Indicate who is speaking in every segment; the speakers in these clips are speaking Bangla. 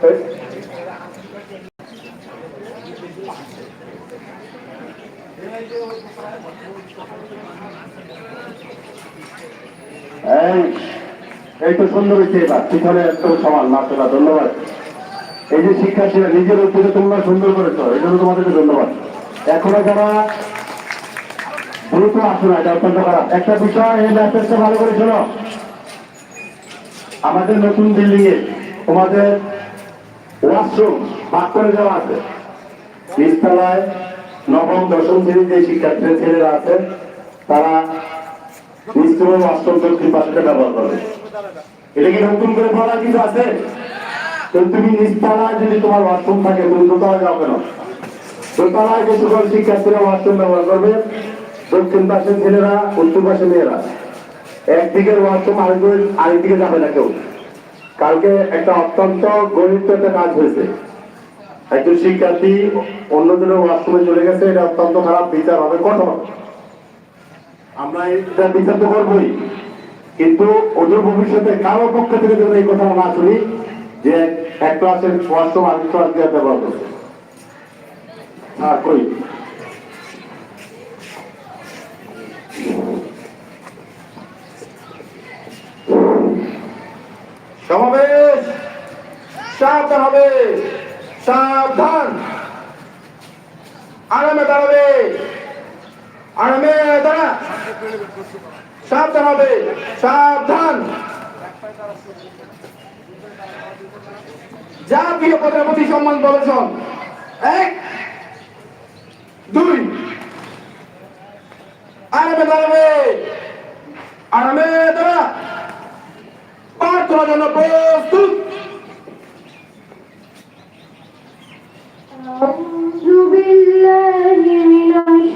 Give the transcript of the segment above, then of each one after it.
Speaker 1: এই তো সুন্দর পিছনে একদম সমান ধন্যবাদ। এই যে শিক্ষার্থীরা নিজের উদ্যোগে তোমরা সুন্দর করেছ, এই জন্য তোমাদেরকে ধন্যবাদ। এখনও যারা দ্রুত আসো না এটা অত্যন্ত খারাপ। একটা বিষয় এই ভালো করে আমাদের নতুন এ তোমাদের ওয়াশরুম ভাগ করে দেওয়া আছে। নিচতলায় নবম, দশম শ্রেণির যে শিক্ষার্থীদের ছেলেরা আছে, তারা নিশ্চয় অষ্টম দক্ষিণ পাশে ব্যবহার করবে এটা কি নতুন করে বলার কিছু আছে? তুমি নিচতলায় যদি তোমার ওয়াশরুম থাকে, তুমি দোতলায় যাও কেন? দোতলায় যে সকল শিক্ষার্থীরা ওয়াশরুম ব্যবহার করবে, দক্ষিণ পাশের ছেলেরা, উত্তর পাশে মেয়েরা। একদিকের ওয়াশরুম আরেকদিকে আরেকদিকে যাবে না কেউ। কালকে একটা অত্যন্ত গণিত একটা কাজ হয়েছে। একজন শিক্ষার্থী অন্যজনের ওয়াশরুমে চলে গেছে, এটা অত্যন্ত খারাপ বিচার হবে, কঠোর। আমরা এটা বিচার তো করবোই। কিন্তু ওদের ভবিষ্যতে কারও পক্ষ থেকে যেন এই কথা না শুনি, যে এক ক্লাসের ওয়াশরুম আরেক ক্লাস দিয়ে ব্যবহার করছে। হ্যাঁ কই?
Speaker 2: সাবধান হবে। সাবধান। আরামে দাঁড়াবে। আরামে দাঁড়া। সাবধান হবে। সাবধান। জাতীয় পদের প্রতি সম্মান প্রদর্শন। এক, দুই। আরামে দাঁড়াবে। আরামে দাঁড়া। প্রার্থনার জন্য প্রস্তুত।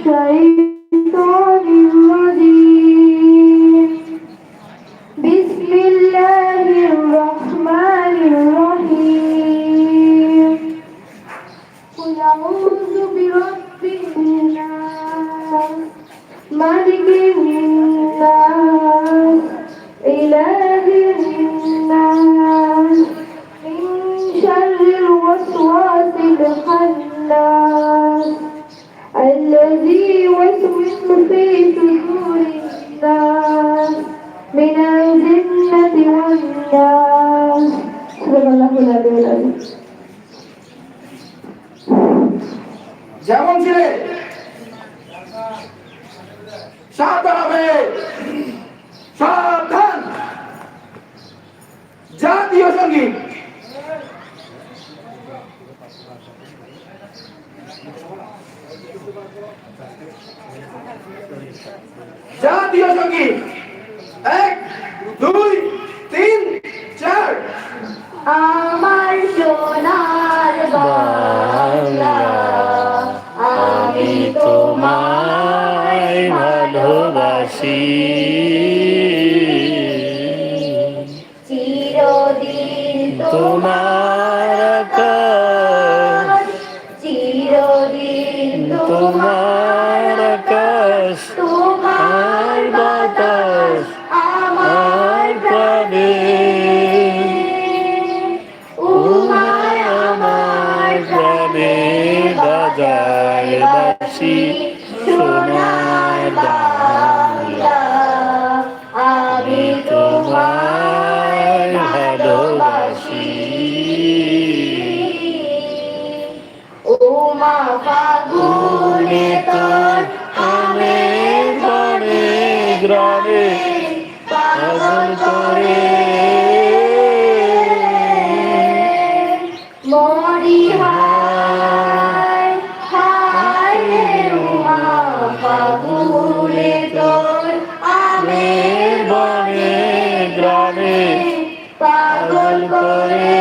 Speaker 2: ใจ এক
Speaker 3: পাগল করে।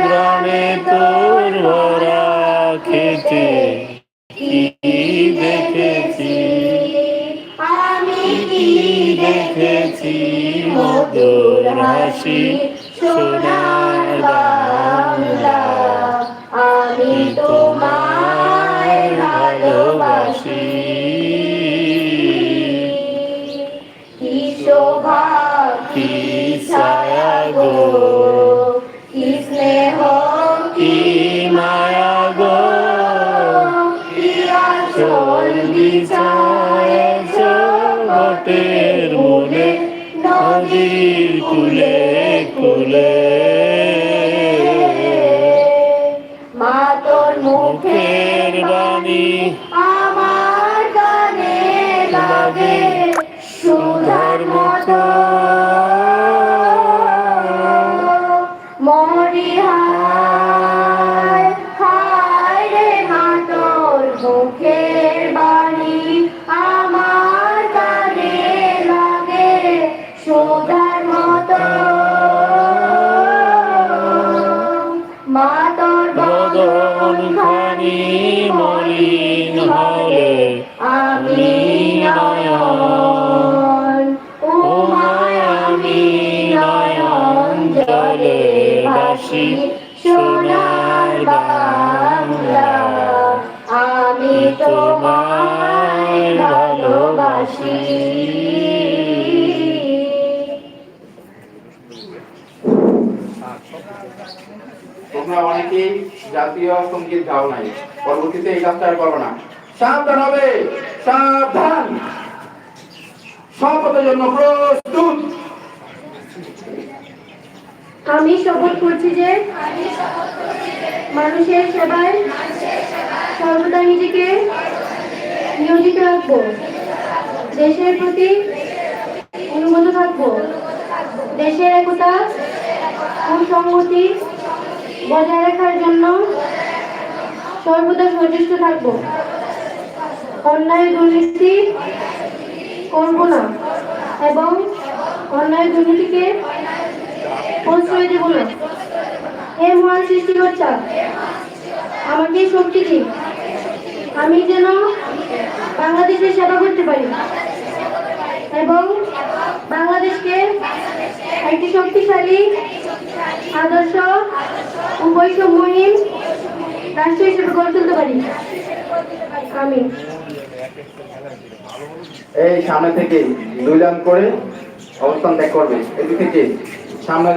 Speaker 3: গ্রামে তোর দেখেছি? দেখেছি? মধুর হাসি সোনার শোভা
Speaker 4: কি ছায়া গো
Speaker 3: কি স্নেহ
Speaker 4: কি মায়া গো?
Speaker 3: কি আচল
Speaker 4: বিছায়েছ ঘটের মূলে নদীর কুলে কুলে।
Speaker 3: সুধার মতো। মা তোর
Speaker 4: বদন খানি মলিন হলে
Speaker 3: আমি নয়ন। ও
Speaker 4: আমি নয়ন জলে ভাসি সোনার বাংলা।
Speaker 3: আমি তোমায়
Speaker 2: তোমরা জাতীয় সংগীত গাও নাই। পরবর্তীতে এই কাজটা করো না। সাবধান হবে। সাবধান। জন্য প্রস্তুত।
Speaker 3: আমি শপথ করছি যে মানুষের সেবায় সর্বদা নিজেকে নিয়োজিত রাখব। দেশের প্রতি অনুগত থাকব। দেশের একতা ও সংহতি বজায় রাখার জন্য সর্বদা সচেষ্ট থাকব। অন্যায় দুর্নীতি করব না এবং অন্যায় দুর্নীতিকে প্রশ্রয় দেব না। হে মহান সৃষ্টিকর্তা, আমাকে শক্তি দিন। আমি যেন বাংলাদেশের সেবা করতে পারি এবং বাংলাদেশকে একটি শক্তিশালী আদর্শ ও মহিম রাষ্ট্র হিসেবে গড়ে তুলতে পারি। আমি
Speaker 2: এই সামনে থেকে দুই করে অবস্থান ত্যাগ করবে। এদিক থেকে সামনে